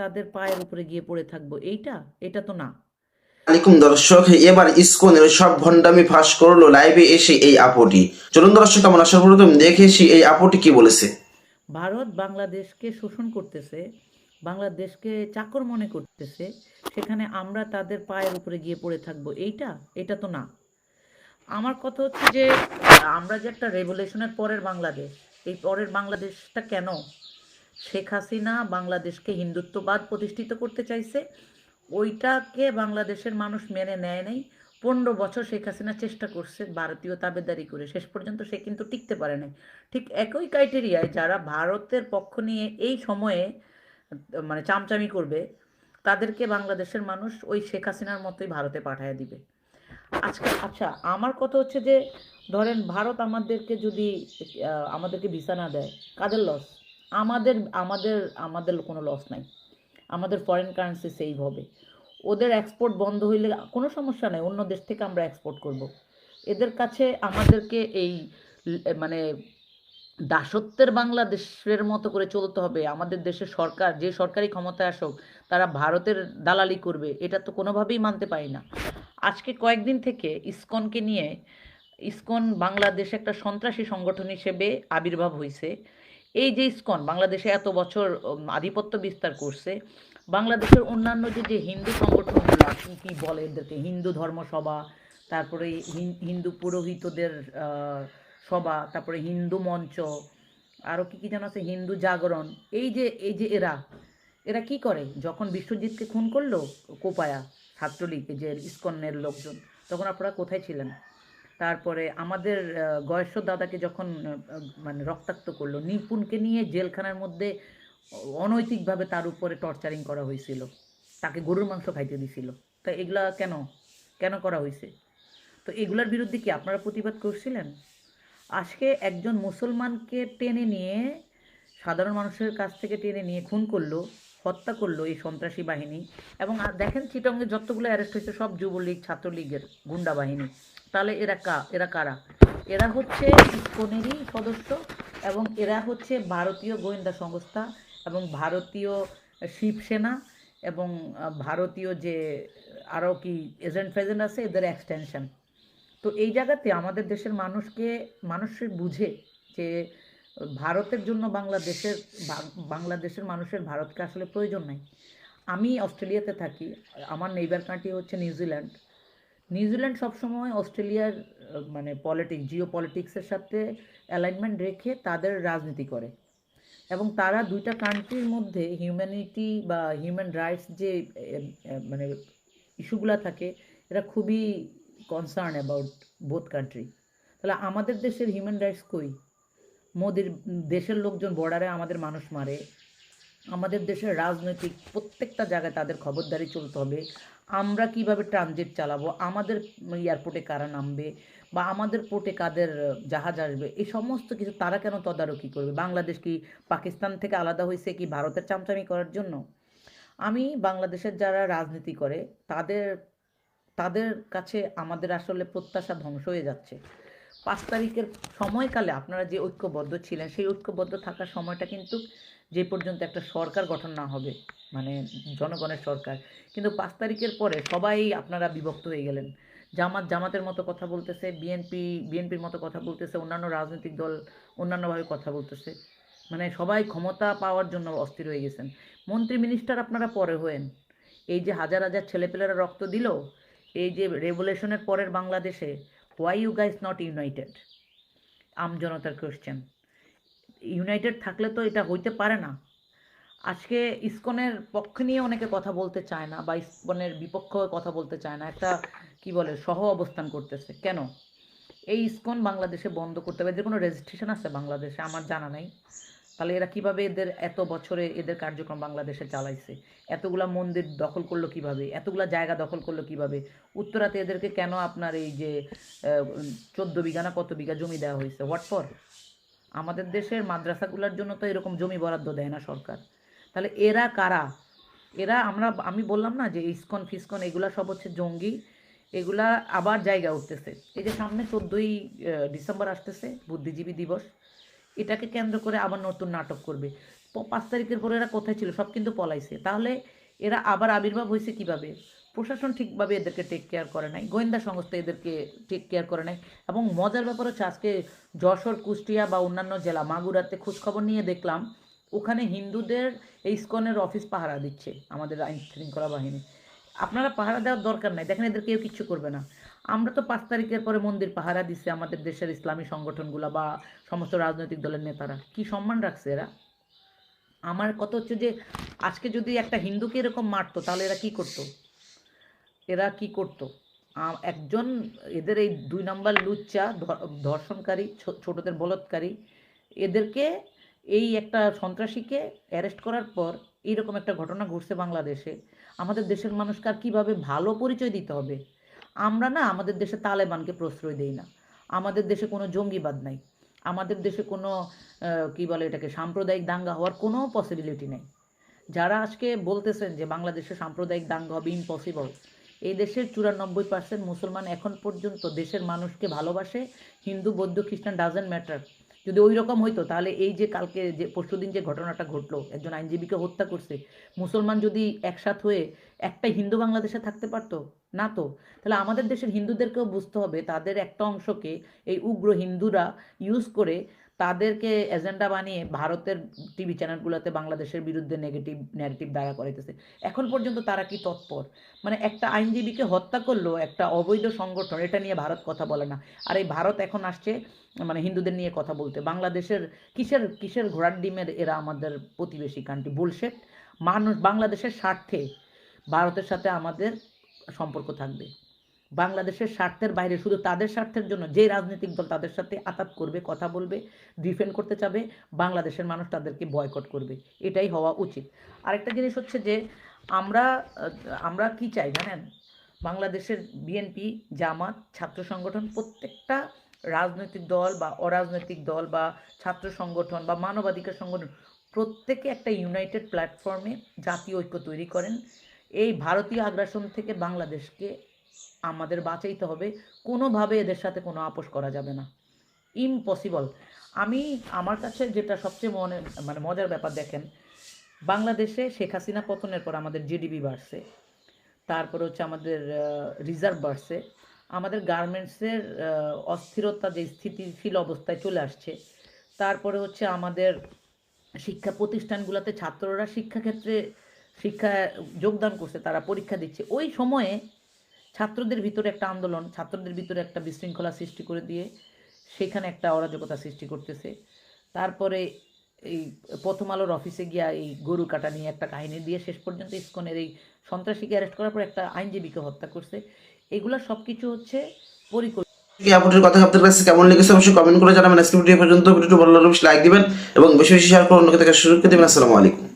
তাদের পায়ের উপরে গিয়ে পড়ে থাকব। এইটা? এটা তো না। আলাইকুম দর্শক এবার ইসকনের সব ভণ্ডামি ফাঁস করল লাইভে এসে এই আপুটি। চলুন দর্শক আমরা সর্বপ্রথম দেখেছি এই আপুটি কি বলেছে। ভারত বাংলাদেশকে শোষণ করতেছে বাংলাদেশকে চাকর মনে করতেছে সেখানে আমরা তাদের পায়ের উপরে গিয়ে পড়ে থাকব। এইটা? এটা তো না। আমার কথা হচ্ছে যে আমরা যে একটা রেভলিউশনের পরের বাংলাদেশ এই পরের বাংলাদেশটা কেন? শেখ হাসিনা বাংলাদেশকে হিন্দুত্ববাদ প্রতিষ্ঠিত করতে চাইছে, ওইটাকে বাংলাদেশের মানুষ মেনে নেয় নাই। পনেরো বছর শেখ হাসিনা চেষ্টা করছে ভারতীয় তাবেদারি করে, শেষ পর্যন্ত সে কিন্তু টিকতে পারে নাই। ঠিক একই ক্রাইটেরিয়ায় যারা ভারতের পক্ষ নিয়ে এই সময়ে মানে চামচামি করবে, তাদেরকে বাংলাদেশের মানুষ ওই শেখ হাসিনার মতোই ভারতে পাঠিয়ে দিবে। আজকে আচ্ছা আমার কথা হচ্ছে যে, ধরেন ভারত আমাদেরকে যদি আমাদেরকে ভিসা না দেয়, কাদের লস আমাদের আমাদের আমাদের কোনো লস নাই। আমাদের ফরেন কারেন্সি সেভ হবে। ওদের এক্সপোর্ট বন্ধ হইলে কোনো সমস্যা নেই, অন্য দেশ থেকে আমরা এক্সপোর্ট করব। এদের কাছে আমাদেরকে এই মানে দাসত্বের বাংলাদেশের মতো করে চলতে হবে। আমাদের দেশের সরকার, যে সরকারি ক্ষমতায় আসুক, তারা ভারতের দালালি করবে, এটা তো কোনোভাবেই মানতে পারি না। আজকে কয়েকদিন থেকে ইসকনকে নিয়ে, ইসকন বাংলাদেশে একটা সন্ত্রাসী সংগঠন হিসেবে আবির্ভাব হয়েছে এই যে ইস্কন, বাংলাদেশে এত বছর আধিপত্য বিস্তার করছে, বাংলাদেশের অন্যান্য যে যে হিন্দু সংগঠনগুলো কি কি বলে এদেরকে? হিন্দু ধর্মসভা, তারপরে হিন্দু পুরোহিতদের সভা, তারপরে হিন্দু মঞ্চ আরও কি কি যেন আছে? হিন্দু জাগরণ। এই যে এই যে এরা এরা কি করে? যখন বিশ্বজিৎকে খুন করল কোপায়া, ছাত্রলীগ যে ইস্কনের লোকজন, তখন আপনারা কোথায় ছিলেন? তারপরে আমাদের গয়েশ্বর দাদাকে যখন মানে রক্তাক্ত করল, নিপুণকে নিয়ে জেলখানার মধ্যে অনৈতিকভাবে তার উপরে টর্চারিং করা হয়েছিল। তাকে গরুর মাংস খাইতে দিছিল। তা এগুলা কেন? কেন করা হয়েছে? তো এগুলার বিরুদ্ধে কি আপনারা প্রতিবাদ করছিলেন? আজকে একজন মুসলমানকে টেনে নিয়ে, সাধারণ মানুষের কাছ থেকে টেনে নিয়ে খুন করল হত্যা করল এই সন্ত্রাসী বাহিনী। এবং দেখেন চিটঙ্গে যতগুলো অ্যারেস্ট হয়েছে, সব যুবলীগ, ছাত্রলীগের গুন্ডা বাহিনী। তাহলে এরা কা, এরা কারা? এরা হচ্ছে ইসকনেরই সদস্য এবং এরা হচ্ছে ভারতীয় গোয়েন্দা সংস্থা এবং ভারতীয় শিবসেনা এবং ভারতীয় যে আরও কি এজেন্ট ফেজেন্ট আছে, এদের এক্সটেনশন তো এই জায়গাতে আমাদের দেশের মানুষকে মানুষের বুঝে যে ভারতের জন্য বাংলাদেশের বাংলাদেশের মানুষের ভারতকে আসলে প্রয়োজন নাই। আমি অস্ট্রেলিয়াতে থাকি, আমার নেইবার কান্ট্রি হচ্ছে নিউজিল্যান্ড নিউজিল্যান্ড সবসময় অস্ট্রেলিয়ার মানে পলিটিক্স জিও পলিটিক্সের সাথে অ্যালাইনমেন্ট রেখে তাদের রাজনীতি করে। এবং তারা দুইটা কান্ট্রির মধ্যে হিউম্যানিটি বা হিউম্যান রাইটস যে মানে ইস্যুগুলো থাকে, এরা খুবই কনসার্ন অ্যাবাউট বোথ কান্ট্রি তাহলে আমাদের দেশের হিউম্যান রাইটস কই? মোদির দেশের লোকজন বর্ডারে আমাদের মানুষ মারে। আমাদের দেশের রাজনৈতিক প্রত্যেকটা জায়গায় তাদের খবরদারি চলতে হবে। আমরা কীভাবে ট্রানজিট চালাবো? আমাদের এয়ারপোর্টে কারা নামবে? বা আমাদের পোর্টে কাদের জাহাজ আসবে? এই সমস্ত কিছু তারা কেন তদারকি করবে? বাংলাদেশ কি পাকিস্তান থেকে আলাদা হয়েছে কি ভারতের চামচামি করার জন্য? আমি বাংলাদেশের যারা রাজনীতি করে, তাদের তাদের কাছে আমাদের আসলে প্রত্যাশা ধ্বংস হয়ে যাচ্ছে। পাঁচ তারিখের সময়কালে আপনারা যে ঐক্যবদ্ধ ছিলেন, সেই ঐক্যবদ্ধ থাকার সময়টা কিন্তু যে পর্যন্ত একটা সরকার গঠন না হবে মানে জনগণের সরকার, কিন্তু পাঁচ তারিখের পরে সবাই আপনারা বিভক্ত হয়ে গেলেন। জামাত জামাতের মতো কথা বলতেছে, বিএনপি, বিএনপির মতো কথা বলতেছে, অন্যান্য রাজনৈতিক দল অন্যান্যভাবে কথা বলতেছে। মানে সবাই ক্ষমতা পাওয়ার জন্য অস্থির হয়ে গেছেন। মন্ত্রী মিনিস্টার আপনারা পরে হয়েন। এই যে হাজার হাজার ছেলেপেলেরা রক্ত দিল, এই যে রেভুলেশনের পরের বাংলাদেশে why you guys not united আম জনতার কোয়েশ্চেন ইউনাইটেড থাকলে তো এটা হইতে পারে না আজকে ইসকনের পক্ষ নিয়ে অনেকে কথা বলতে চায় না বা ইসকনের বিপক্ষ কথা বলতে চায় না একটা কি বলে সহ অবস্থান করতেছে কেন এই ইসকন বাংলাদেশে বন্ধ করতে হবে যে কোনো রেজিস্ট্রেশন আছে বাংলাদেশে আমার জানা নাই তাহলে এরা কীভাবে এদের এত বছরে এদের কার্যক্রম বাংলাদেশে চালাইছে? এতগুলা মন্দির দখল করল কীভাবে? এতগুলা জায়গা দখল করল কীভাবে? উত্তরাতে এদেরকে কেন আপনার এই যে চোদ্দ বিঘা না কত বিঘা জমি দেওয়া হয়েছে? হোয়াট ফর আমাদের দেশের মাদ্রাসাগুলোর জন্য তো এরকম জমি বরাদ্দ দেয় না সরকার। তাহলে এরা কারা? এরা আমরা, আমি বললাম না যে ইস্কন, ফিসকন, এগুলা সব হচ্ছে জঙ্গি, এগুলা আবার জায়গা উঠতেছে। এই যে সামনে চোদ্দোই ডিসেম্বর আসতেছে, বুদ্ধিজীবী দিবস। এটাকে কেন্দ্র করে আবার নতুন নাটক করবে। পাঁচ তারিখের পরে এরা কোথায় ছিল? সব কিন্তু পলাইছে। তাহলে এরা আবার আবির্ভাব হয়েছে কীভাবে? প্রশাসন ঠিকভাবে এদেরকে টেক কেয়ার করে নাই, গোয়েন্দা সংস্থা এদেরকে টেক কেয়ার করে নাই এবং মজার ব্যাপার হচ্ছে আজকে যশোর, কুষ্টিয়া বা অন্যান্য জেলা মাগুরাতে খোঁজখবর নিয়ে দেখলাম, ওখানে হিন্দুদের এই ইস্কনের অফিস পাহারা দিচ্ছে আমাদের আইন শৃঙ্খলা বাহিনী। আপনারা পাহারা দেওয়ার দরকার নাই। দেখেন এদের কেউ কিচ্ছু করবে না। আমরা তো পাঁচ তারিখের পরে মন্দির পাহারা দিচ্ছে আমাদের দেশের ইসলামী সংগঠনগুলো বা সমস্ত রাজনৈতিক দলের নেতারা। কি সম্মান রাখছে এরা? আমার কথা হচ্ছে যে, আজকে যদি একটা হিন্দুকে এরকম মারতো, তাহলে এরা কি করতো? এরা কি করতো? একজন এদের এই দুই নাম্বার লুচ্চা ধর্ষণকারী ছোটদের বলৎকারী, এদেরকে এই একটা সন্ত্রাসীকে অ্যারেস্ট করার পর এইরকম একটা ঘটনা ঘটছে বাংলাদেশে। আমাদের দেশের মানুষকে আর কীভাবে ভালো পরিচয় দিতে হবে? আমরা না আমাদের দেশে তালেবানকে প্রশ্রয় দেই না। আমাদের দেশে কোনো জঙ্গিবাদ নাই। আমাদের দেশে কোনো কি বলে এটাকে, সাম্প্রদায়িক দাঙ্গা হওয়ার কোনো পসিবিলিটি নেই। যারা আজকে বলতেছেন যে বাংলাদেশে সাম্প্রদায়িক দাঙ্গা হবে ইম্পসিবল এই দেশের চুরানব্বই পার্সেন্ট মুসলমান এখন পর্যন্ত দেশের মানুষকে ভালোবাসে, হিন্দু, বৌদ্ধ, খ্রিস্টান ডাজেন্ট ম্যাটার যদি ওই রকম হইতো, তাহলে এই যে কালকে যে পরশু দিন যে ঘটনাটা ঘটলো, একজন আইনজীবীকে হত্যা করছে, মুসলমান যদি একসাথ হয়ে একটা হিন্দু বাংলাদেশে থাকতে পারতো? না তো। তাহলে আমাদের দেশের হিন্দুদেরকেও বুঝতে হবে, তাদের একটা অংশকে এই উগ্র হিন্দুরা ইউজ করে তাদেরকে এজেন্ডা বানিয়ে ভারতের টিভি চ্যানেলগুলোতে বাংলাদেশের বিরুদ্ধে নেগেটিভ ন্যারেটিভ দাঁড়া করাইতেছে। এখন পর্যন্ত তারা কি তৎপর? মানে একটা আইনজীবীকে হত্যা করল একটা অবৈধ সংগঠন, এটা নিয়ে ভারত কথা বলে না। আর এই ভারত এখন আসছে মানে হিন্দুদের নিয়ে কথা বলতে। বাংলাদেশের কিসের কিসের ঘোড়ার ডিমের এরা আমাদের প্রতিবেশী কান্ট্রি বুলশেট মানুষ, বাংলাদেশের স্বার্থে ভারতের সাথে আমাদের সম্পর্ক থাকবে। বাংলাদেশের স্বার্থের বাইরে, শুধু তাদের স্বার্থের জন্য, যে রাজনৈতিক দল তাদের সাথে আতাত করবে, কথা বলবে ডিফেন্ড করতে চাবে, বাংলাদেশের মানুষ তাদেরকে বয়কট করবে। এটাই হওয়া উচিত। আরেকটা জিনিস হচ্ছে যে, আমরা আমরা কি চাই জানেন? বাংলাদেশের বিএনপি জামাত, ছাত্র সংগঠন, প্রত্যেকটা রাজনৈতিক দল বা অরাজনৈতিক দল বা ছাত্র সংগঠন বা মানবাধিকার সংগঠন, প্রত্যেকে একটা ইউনাইটেড প্ল্যাটফর্মে জাতীয় ঐক্য তৈরি করেন। এই ভারতীয় আগ্রাসন থেকে বাংলাদেশকে আমাদের বাঁচাইতে হবে। কোনোভাবে এদের সাথে কোনো আপোষ করা যাবে না। ইম্পসিবল আমি আমার কাছে যেটা সবচেয়ে মনে মানে মজার ব্যাপার দেখেন, বাংলাদেশে শেখ হাসিনা পতনের পর আমাদের জিডিপি বাড়ছে। তারপর হচ্ছে আমাদের রিজার্ভ বাড়ছে। আমাদের গার্মেন্টসের অস্থিরতা যে স্থিতিশীল অবস্থায় চলে আসছে, তারপরে হচ্ছে আমাদের শিক্ষা প্রতিষ্ঠানগুলোতে ছাত্ররা শিক্ষাক্ষেত্রে শিক্ষা যোগদান করছে, তারা পরীক্ষা দিচ্ছে। ওই সময়ে ছাত্রদের ভিতরে একটা আন্দোলন, ছাত্রদের ভিতরে একটা বিশৃঙ্খলা সৃষ্টি করে দিয়ে সেখানে একটা অরাজকতা সৃষ্টি করতেছে। তারপরে এই প্রথম আলোর অফিসে গিয়া এই গরু কাটা নিয়ে একটা কাহিনী দিয়ে শেষ পর্যন্ত ইসকনের এই সন্ত্রাসীকে অ্যারেস্ট করার পর একটা আইনজীবীকে হত্যা করছে। এগুলা সব কিছু হচ্ছে পরিকল্পিত এই কথা কেমন লেগেছে? অবশ্যই কমেন্ট করে জানাবেন। আজকে ভিডিও পর্যন্ত। ভিডিওটি ভালো লাগলে লাইক দিবেন এবং বেশি বেশি শেয়ার করে অন্যকে দেখার সুযোগ করে দেবেন। আসসালামু আলাইকুম।